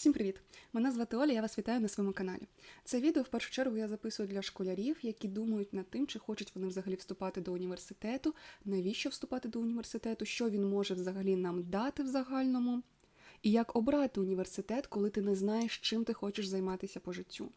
Всім привіт! Мене звати Оля, я вас вітаю на своєму каналі. Це відео в першу чергу я записую для школярів, які думають над тим, чи хочуть вони взагалі вступати до університету, навіщо вступати до університету, що він може взагалі нам дати в загальному, і як обрати університет, коли ти не знаєш, чим ти хочеш займатися по життю.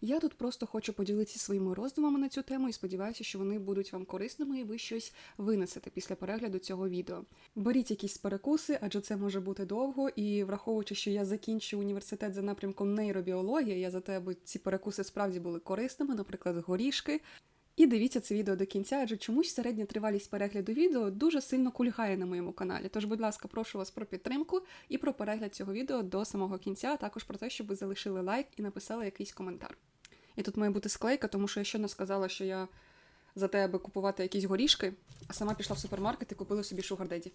Я тут просто хочу поділитися своїми роздумами на цю тему і сподіваюся, що вони будуть вам корисними і ви щось винесете після перегляду цього відео. Беріть якісь перекуси, адже це може бути довго, і враховуючи, що я закінчу університет за напрямком нейробіологія, я за те, аби ці перекуси справді були корисними, наприклад, горішки. І дивіться це відео до кінця, адже чомусь середня тривалість перегляду відео дуже сильно кульгає на моєму каналі. Тож, будь ласка, прошу вас про підтримку і про перегляд цього відео до самого кінця, а також про те, щоб ви залишили лайк і написали якийсь коментар. І тут має бути склейка, тому що я щойно сказала, що я за те, аби купувати якісь горішки, а сама пішла в супермаркет і купила собі шугардеді.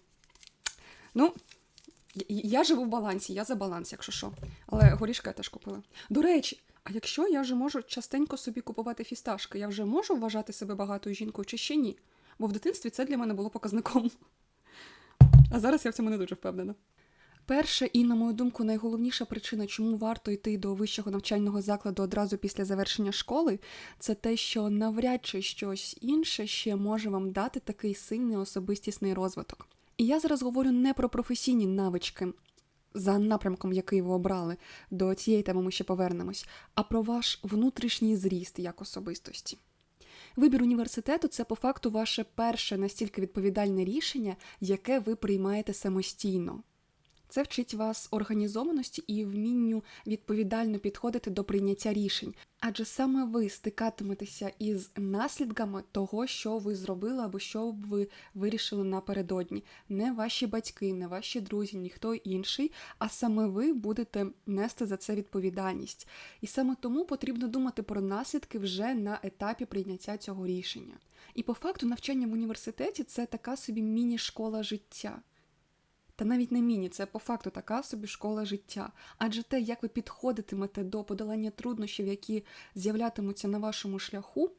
Ну, я живу в балансі, я за баланс, якщо що. Але горішки я теж купила. До речі, а якщо я вже можу частенько собі купувати фісташки, я вже можу вважати себе багатою жінкою чи ще ні? Бо в дитинстві це для мене було показником. А зараз я в цьому не дуже впевнена. Перша і, на мою думку, найголовніша причина, чому варто йти до вищого навчального закладу одразу після завершення школи, це те, що навряд чи щось інше ще може вам дати такий сильний особистісний розвиток. І я зараз говорю не про професійні навички за напрямком, який ви обрали, до цієї теми ми ще повернемось, а про ваш внутрішній зріст як особистості. Вибір університету це по факту ваше перше настільки відповідальне рішення, яке ви приймаєте самостійно. Це вчить вас організованості і вмінню відповідально підходити до прийняття рішень, адже саме ви стикатиметеся із наслідками того, що ви зробили або що б ви вирішили напередодні. Не ваші батьки, не ваші друзі, ніхто інший, а саме ви будете нести за це відповідальність. І саме тому потрібно думати про наслідки вже на етапі прийняття цього рішення. І по факту навчання в університеті це така собі міні-школа життя. Та навіть не міні, це по факту така собі школа життя. Адже те, як ви підходитимете до подолання труднощів, які з'являтимуться на вашому шляху,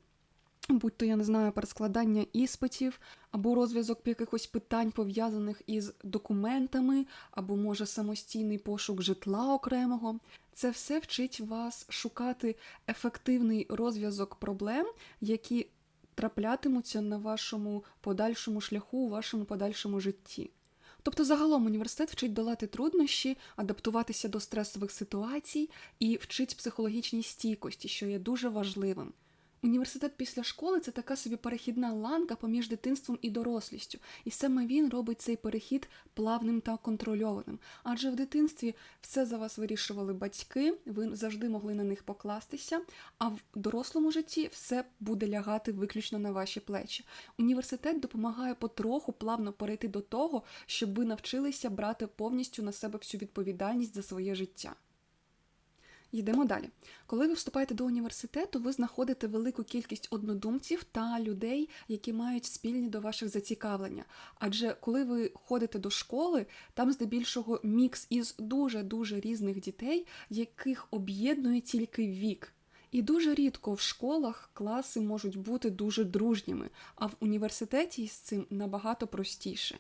будь то, я не знаю, перескладання іспитів, або розв'язок якихось питань, пов'язаних із документами, або, може, самостійний пошук житла окремого, це все вчить вас шукати ефективний розв'язок проблем, які траплятимуться на вашому подальшому шляху, у вашому подальшому житті. Тобто, загалом університет вчить долати труднощі, адаптуватися до стресових ситуацій і вчить психологічній стійкості, що є дуже важливим. Університет після школи це така собі перехідна ланка поміж дитинством і дорослістю, і саме він робить цей перехід плавним та контрольованим. Адже в дитинстві все за вас вирішували батьки, ви завжди могли на них покластися, а в дорослому житті все буде лягати виключно на ваші плечі. Університет допомагає потроху плавно перейти до того, щоб ви навчилися брати повністю на себе всю відповідальність за своє життя. Йдемо далі. Коли ви вступаєте до університету, ви знаходите велику кількість однодумців та людей, які мають спільні до ваших зацікавлення. Адже коли ви ходите до школи, там здебільшого мікс із дуже-дуже різних дітей, яких об'єднує тільки вік. І дуже рідко в школах класи можуть бути дуже дружніми, а в університеті з цим набагато простіше.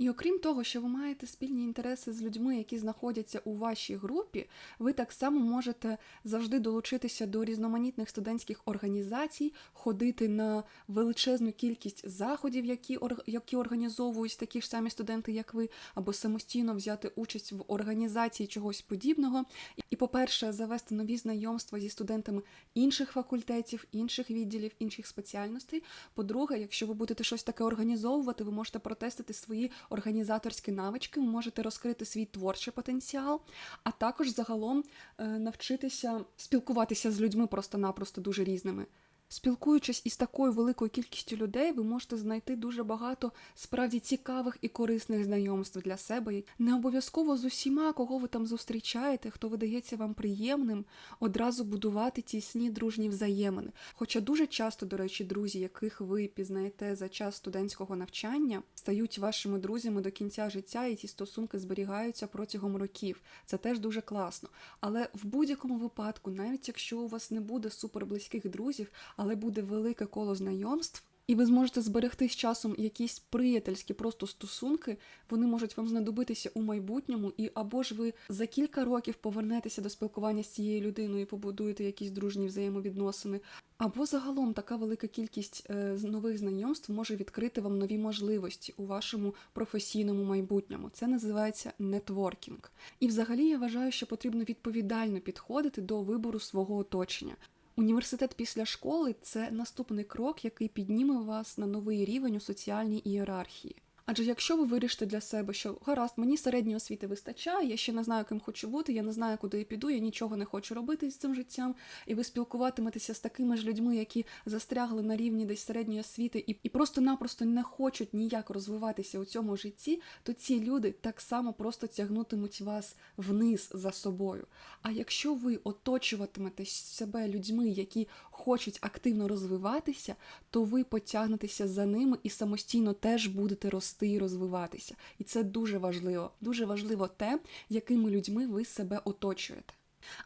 І окрім того, що ви маєте спільні інтереси з людьми, які знаходяться у вашій групі, ви так само можете завжди долучитися до різноманітних студентських організацій, ходити на величезну кількість заходів, які які організовують такі ж самі студенти, як ви, або самостійно взяти участь в організації чогось подібного. І, по-перше, завести нові знайомства зі студентами інших факультетів, інших відділів, інших спеціальностей. По-друге, якщо ви будете щось таке організовувати, ви можете протестити свої організаторські навички, ви можете розкрити свій творчий потенціал, а також загалом е, навчитися спілкуватися з людьми просто-напросто дуже різними. Спілкуючись із такою великою кількістю людей, ви можете знайти дуже багато справді цікавих і корисних знайомств для себе. Не обов'язково з усіма, кого ви там зустрічаєте, хто видається вам приємним, одразу будувати тісні дружні взаємини. Хоча дуже часто, до речі, друзі, яких ви пізнаєте за час студентського навчання, стають вашими друзями до кінця життя, і ці стосунки зберігаються протягом років. Це теж дуже класно. Але в будь-якому випадку, навіть якщо у вас не буде суперблизьких друзів, але буде велике коло знайомств. і ви зможете зберегти з часом якісь приятельські просто стосунки, вони можуть вам знадобитися у майбутньому, і або ж ви за кілька років повернетеся до спілкування з цією людиною і побудуєте якісь дружні взаємовідносини. Або загалом така велика кількість е, нових знайомств може відкрити вам нові можливості у вашому професійному майбутньому. Це називається нетворкінг. І взагалі я вважаю, що потрібно відповідально підходити до вибору свого оточення. Університет після школи це наступний крок, який підніме вас на новий рівень у соціальній ієрархії. Адже якщо ви вирішите для себе, що гаразд, мені середньої освіти вистачає, я ще не знаю, ким хочу бути, я не знаю, куди я піду, я нічого не хочу робити з цим життям, і ви спілкуватиметеся з такими ж людьми, які застрягли на рівні десь середньої освіти, і, і просто-напросто не хочуть ніяк розвиватися у цьому житті, то ці люди так само просто тягнутимуть вас вниз за собою. А якщо ви оточуватимете себе людьми, які хочуть активно розвиватися, то ви потягнетеся за ними і самостійно теж будете рости і розвиватися. І це дуже важливо. Дуже важливо те, якими людьми ви себе оточуєте.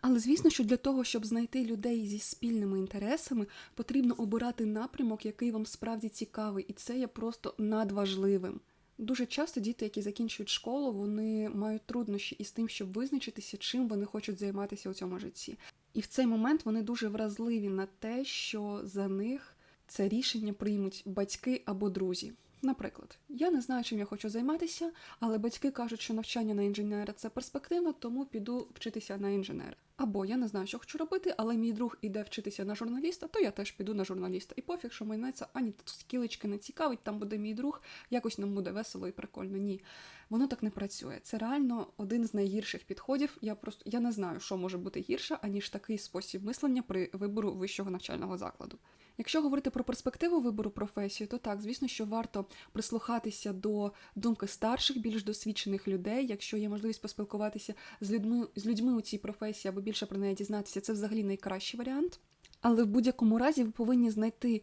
Але звісно, що для того, щоб знайти людей зі спільними інтересами, потрібно обирати напрямок, який вам справді цікавий, і це є просто надважливим. Дуже часто діти, які закінчують школу, вони мають труднощі із тим, щоб визначитися, чим вони хочуть займатися у цьому житті. І в цей момент вони дуже вразливі на те, що за них це рішення приймуть батьки або друзі. Наприклад, я не знаю, чим я хочу займатися, але батьки кажуть, що навчання на інженера це перспективно, тому піду вчитися на інженера. Або я не знаю, що хочу робити, але мій друг іде вчитися на журналіста, то я теж піду на журналіста. І пофіг, що мене це ані скілечки не цікавить, там буде мій друг, якось нам буде весело і прикольно. Ні. Воно так не працює. Це реально один з найгірших підходів. Я просто я не знаю, що може бути гірше, аніж такий спосіб мислення при вибору вищого навчального закладу. Якщо говорити про перспективу вибору професії, то так, звісно, що варто прислухатися до думки старших, більш досвідчених людей. Якщо є можливість поспілкуватися з людьми з людьми у цій професії або більше про неї дізнатися, це взагалі найкращий варіант. Але в будь-якому разі ви повинні знайти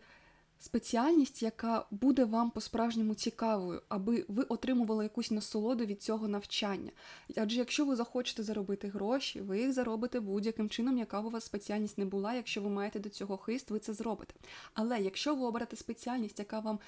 спеціальність, яка буде вам по-справжньому цікавою, аби ви отримували якусь насолоду від цього навчання. Адже якщо ви захочете заробити гроші, ви їх заробите будь-яким чином, яка б у вас спеціальність не була. Якщо ви маєте до цього хист, ви це зробите. Але якщо ви оберете спеціальність, яка вам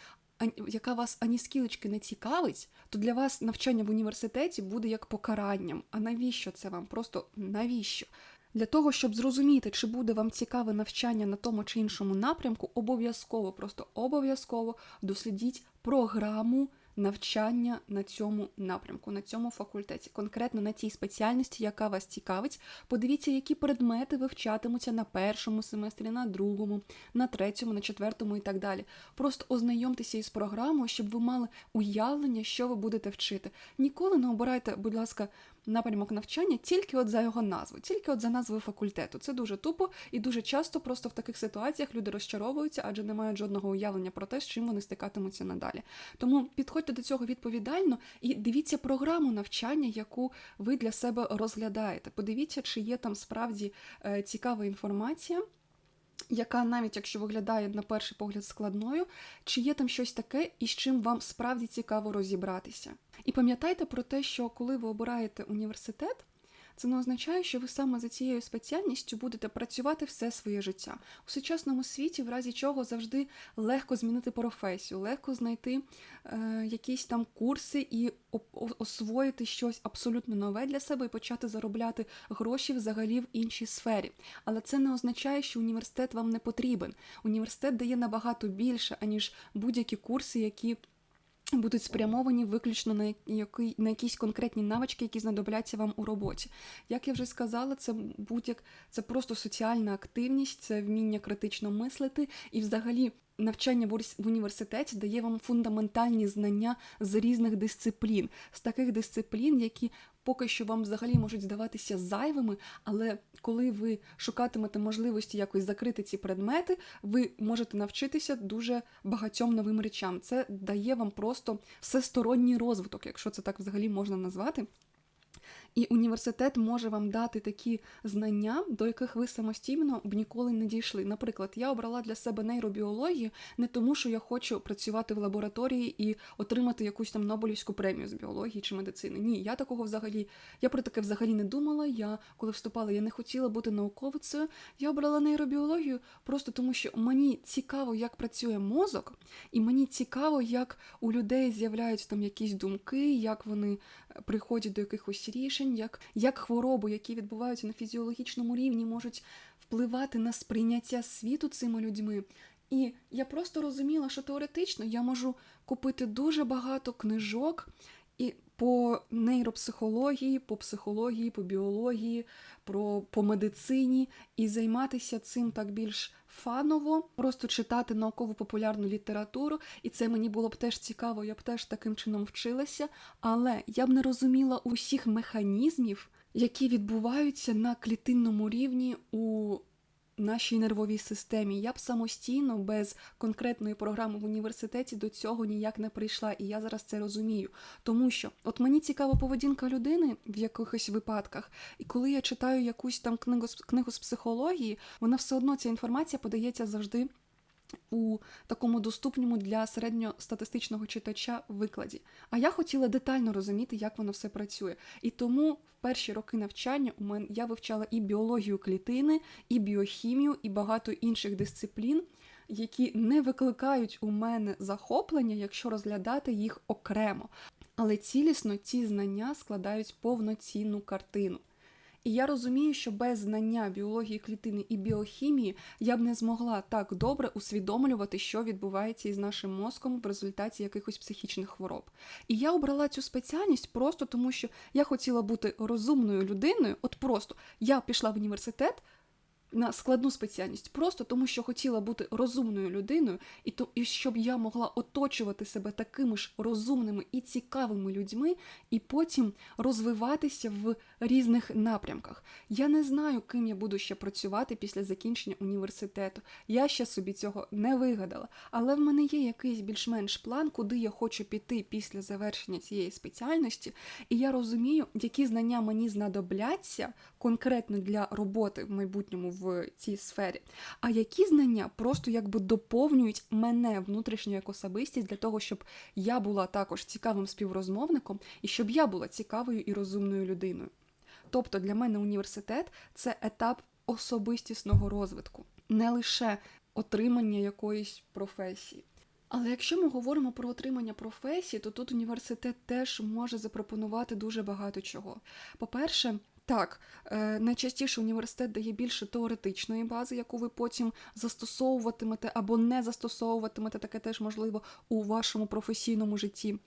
яка вас ані скілечки не цікавить, то для вас навчання в університеті буде як покаранням. А навіщо це вам? Просто навіщо? Для того, щоб зрозуміти, чи буде вам цікаве навчання на тому чи іншому напрямку, обов'язково, просто обов'язково дослідіть програму навчання на цьому напрямку, на цьому факультеті, конкретно на тій спеціальності, яка вас цікавить. Подивіться, які предмети вивчатимуться на першому семестрі, на другому, на третьому, на четвертому і так далі. Просто ознайомтеся із програмою, щоб ви мали уявлення, що ви будете вчити. Ніколи не обирайте, будь ласка, напрямок навчання тільки от за його назву, тільки от за назвою факультету. Це дуже тупо і дуже часто просто в таких ситуаціях люди розчаровуються, адже не мають жодного уявлення про те, з чим вони стикатимуться надалі. Тому підходьте до цього відповідально і дивіться програму навчання, яку ви для себе розглядаєте. Подивіться, чи є там справді е, цікава інформація. Яка навіть якщо виглядає на перший погляд складною, чи є там щось таке, із чим вам справді цікаво розібратися? І пам'ятайте про те, що коли ви обираєте університет, це не означає, що ви саме за цією спеціальністю будете працювати все своє життя. У сучасному світі, в разі чого завжди легко змінити професію, легко знайти е, якісь там курси і освоїти щось абсолютно нове для себе і почати заробляти гроші взагалі в іншій сфері. Але це не означає, що університет вам не потрібен. Університет дає набагато більше, аніж будь-які курси, які будуть спрямовані виключно на який на якісь конкретні навички, які знадобляться вам у роботі. Як я вже сказала, це будь-як це просто соціальна активність, це вміння критично мислити і, взагалі, навчання в університеті дає вам фундаментальні знання з різних дисциплін, з таких дисциплін, які поки що вам взагалі можуть здаватися зайвими, але коли ви шукатимете можливості якось закрити ці предмети, ви можете навчитися дуже багатьом новим речам. Це дає вам просто всесторонній розвиток, якщо це так взагалі можна назвати. І університет може вам дати такі знання, до яких ви самостійно б ніколи не дійшли. Наприклад, я обрала для себе нейробіологію не тому, що я хочу працювати в лабораторії і отримати якусь там Нобелівську премію з біології чи медицини. Ні, я такого взагалі, я про таке взагалі не думала. Я коли вступала, я не хотіла бути науковицею. Я обрала нейробіологію просто тому, що мені цікаво, як працює мозок, і мені цікаво, як у людей з'являються там якісь думки, як вони приходять до якихось рішень, як, як хвороби, які відбуваються на фізіологічному рівні, можуть впливати на сприйняття світу цими людьми. І я просто розуміла, що теоретично я можу купити дуже багато книжок і по нейропсихології, по психології, по біології, про, по медицині. І займатися цим так більш фаново, просто читати науково популярну літературу, і це мені було б теж цікаво, я б теж таким чином вчилася, але я б не розуміла усіх механізмів, які відбуваються на клітинному рівні у нашій нервовій системі. Я б самостійно без конкретної програми в університеті до цього ніяк не прийшла, і я зараз це розумію. Тому що от мені цікава поведінка людини в якихось випадках, і коли я читаю якусь там книгу з книгу з психології, вона все одно ця інформація подається завжди у такому доступному для середньостатистичного читача викладі. А я хотіла детально розуміти, як воно все працює. І тому в перші роки навчання у мене я вивчала і біологію клітини, і біохімію, і багато інших дисциплін, які не викликають у мене захоплення, якщо розглядати їх окремо. Але цілісно ці знання складають повноцінну картину. І я розумію, що без знання біології клітини і біохімії я б не змогла так добре усвідомлювати, що відбувається із нашим мозком в результаті якихось психічних хвороб. І я обрала цю спеціальність просто тому, що я хотіла бути розумною людиною. От просто я пішла в університет на складну спеціальність, просто тому, що хотіла бути розумною людиною, і то і щоб я могла оточувати себе такими ж розумними і цікавими людьми, і потім розвиватися в різних напрямках. Я не знаю, ким я буду ще працювати після закінчення університету. Я ще собі цього не вигадала, але в мене є якийсь більш-менш план, куди я хочу піти після завершення цієї спеціальності, і я розумію, які знання мені знадобляться конкретно для роботи в майбутньому в цій сфері, а які знання просто якби доповнюють мене внутрішню як особистість для того, щоб я була також цікавим співрозмовником і щоб я була цікавою і розумною людиною. Тобто для мене університет це етап особистісного розвитку, не лише отримання якоїсь професії. Але якщо ми говоримо про отримання професії, то тут університет теж може запропонувати дуже багато чого. По-перше, так, е, найчастіше університет дає більше теоретичної бази, яку ви потім застосовуватимете або не застосовуватимете, таке теж можливо у вашому професійному житті.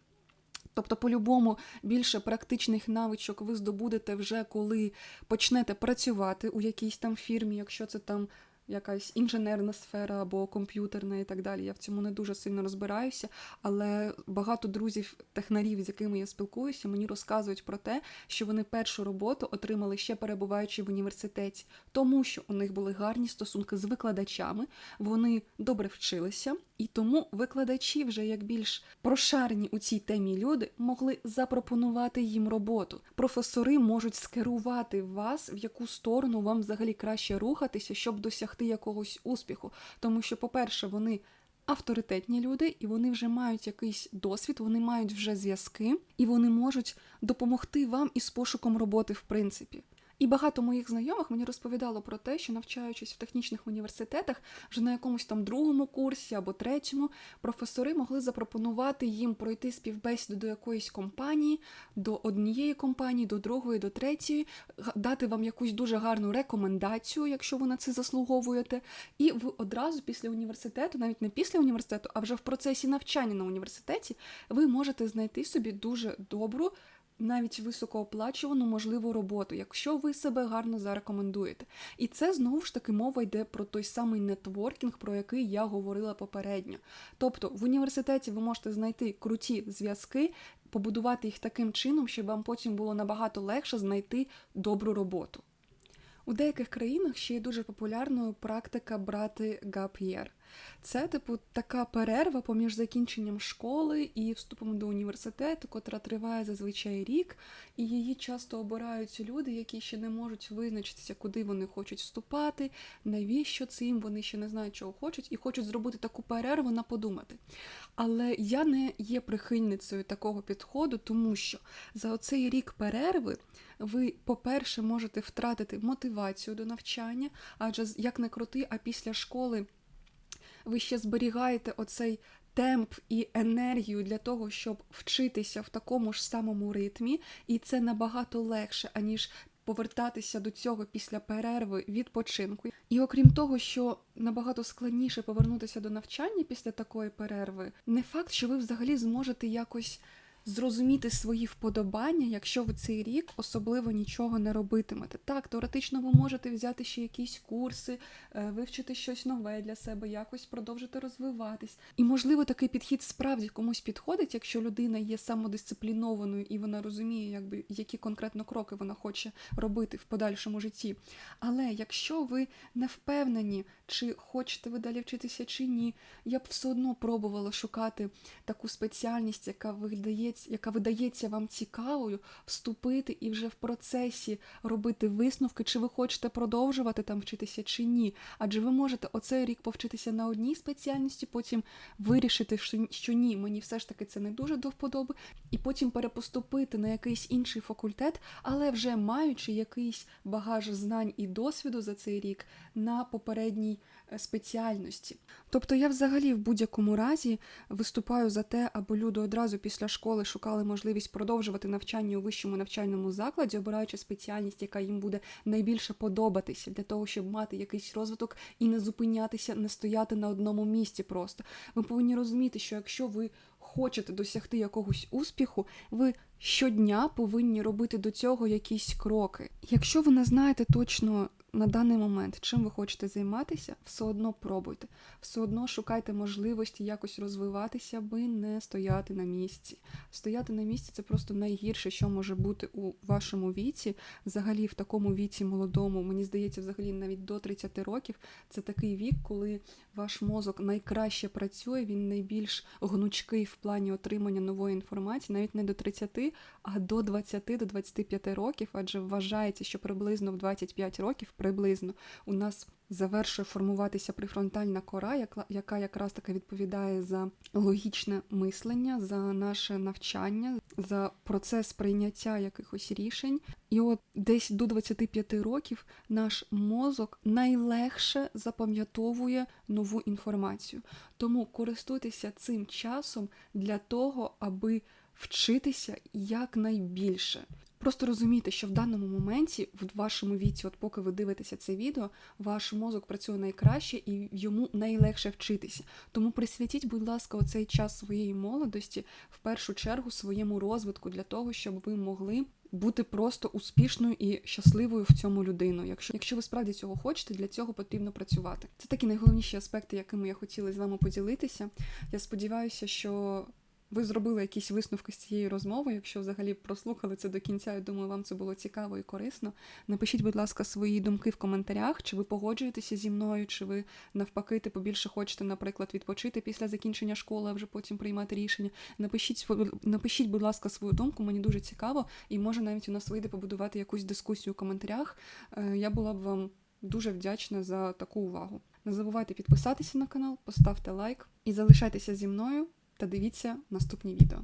Тобто, по-любому, більше практичних навичок ви здобудете вже коли почнете працювати у якійсь там фірмі, якщо це там якась інженерна сфера або комп'ютерна і так далі. Я в цьому не дуже сильно розбираюся, але багато друзів, технарів, з якими я спілкуюся, мені розказують про те, що вони першу роботу отримали ще перебуваючи в університеті, тому що у них були гарні стосунки з викладачами, вони добре вчилися, і тому викладачі, вже як більш прошарені у цій темі люди, могли запропонувати їм роботу. Професори можуть скерувати вас, в яку сторону вам взагалі краще рухатися, щоб досягти якогось успіху. Тому що, по-перше, вони. Авторитетні люди, і вони вже мають якийсь досвід, вони мають вже зв'язки, і вони можуть допомогти вам із пошуком роботи, в принципі. І багато моїх знайомих мені розповідало про те, що навчаючись в технічних університетах, вже на якомусь там другому курсі або третьому, професори могли запропонувати їм пройти співбесіду до якоїсь компанії, до однієї компанії, до другої, до третьої, дати вам якусь дуже гарну рекомендацію, якщо ви на це заслуговуєте. І ви одразу після університету, навіть не після університету, а вже в процесі навчання на університеті, ви можете знайти собі дуже добру навіть високооплачувану можливу роботу, якщо ви себе гарно зарекомендуєте. І це знову ж таки мова йде про той самий нетворкінг, про який я говорила попередньо. Тобто в університеті ви можете знайти круті зв'язки, побудувати їх таким чином, щоб вам потім було набагато легше знайти добру роботу. У деяких країнах ще є дуже популярною практика брати гап'єр. Це, типу, така перерва поміж закінченням школи і вступом до університету, котра триває зазвичай рік, і її часто обирають люди, які ще не можуть визначитися, куди вони хочуть вступати, навіщо цим, вони ще не знають, чого хочуть, і хочуть зробити таку перерву на подумати. Але я не є прихильницею такого підходу, тому що за оцей рік перерви ви, по-перше, можете втратити мотивацію до навчання, адже як не крути, а після школи ви ще зберігаєте оцей темп і енергію для того, щоб вчитися в такому ж самому ритмі, і це набагато легше, аніж повертатися до цього після перерви відпочинку. І окрім того, що набагато складніше повернутися до навчання після такої перерви, не факт, що ви взагалі зможете якось зрозуміти свої вподобання, якщо ви цей рік особливо нічого не робитимете. Так, теоретично ви можете взяти ще якісь курси, е, вивчити щось нове для себе, якось продовжити розвиватись. І можливо такий підхід справді комусь підходить, якщо людина є самодисциплінованою і вона розуміє, якби які конкретно кроки вона хоче робити в подальшому житті. Але якщо ви не впевнені, чи хочете ви далі вчитися чи ні, я б все одно пробувала шукати таку спеціальність, яка видається, яка видається вам цікавою, вступити і вже в процесі робити висновки, чи ви хочете продовжувати там вчитися чи ні. Адже ви можете оцей рік повчитися на одній спеціальності, потім вирішити, що, ні, мені все ж таки це не дуже до вподоби, і потім перепоступити на якийсь інший факультет, але вже маючи якийсь багаж знань і досвіду за цей рік на попередній е, спеціальності. Тобто я взагалі в будь-якому разі виступаю за те, аби люди одразу після школи шукали можливість продовжувати навчання у вищому навчальному закладі, обираючи спеціальність, яка їм буде найбільше подобатися, для того, щоб мати якийсь розвиток і не зупинятися, не стояти на одному місці просто. Ви повинні розуміти, що якщо ви хочете досягти якогось успіху, ви щодня повинні робити до цього якісь кроки. Якщо ви не знаєте точно на даний момент, чим ви хочете займатися, все одно пробуйте, все одно шукайте можливості якось розвиватися, аби не стояти на місці. Стояти на місці це просто найгірше, що може бути у вашому віці. Взагалі, в такому віці молодому, мені здається, взагалі навіть до 30 років це такий вік, коли ваш мозок найкраще працює, він найбільш гнучкий в плані отримання нової інформації, навіть не до 30, а до 20 до 25 років, адже вважається, що приблизно в 25 років приблизно у нас завершує формуватися префронтальна кора, яка якраз таки відповідає за логічне мислення, за наше навчання, за процес прийняття якихось рішень. І от десь до 25 років наш мозок найлегше запам'ятовує нову інформацію. Тому користуйтеся цим часом для того, аби вчитися якнайбільше. Просто розумійте, що в даному моменті, в вашому віці, от поки ви дивитеся це відео, ваш мозок працює найкраще і йому найлегше вчитися. Тому присвятіть, будь ласка, оцей час своєї молодості в першу чергу своєму розвитку для того, щоб ви могли бути просто успішною і щасливою в цьому людиною. Якщо, якщо ви справді цього хочете, для цього потрібно працювати. Це такі найголовніші аспекти, якими я хотіла з вами поділитися. Я сподіваюся, що ви зробили якісь висновки з цієї розмови. Якщо взагалі прослухали це до кінця, я думаю, вам це було цікаво і корисно. Напишіть, будь ласка, свої думки в коментарях, чи ви погоджуєтеся зі мною, чи ви навпаки типу, більше хочете, наприклад, відпочити після закінчення школи, а вже потім приймати рішення. Напишіть, напишіть, будь ласка, свою думку, мені дуже цікаво, і може навіть у нас вийде побудувати якусь дискусію у коментарях. Е, Я була б вам дуже вдячна за таку увагу. Не забувайте підписатися на канал, поставте лайк і залишайтеся зі мною та дивіться наступні відео.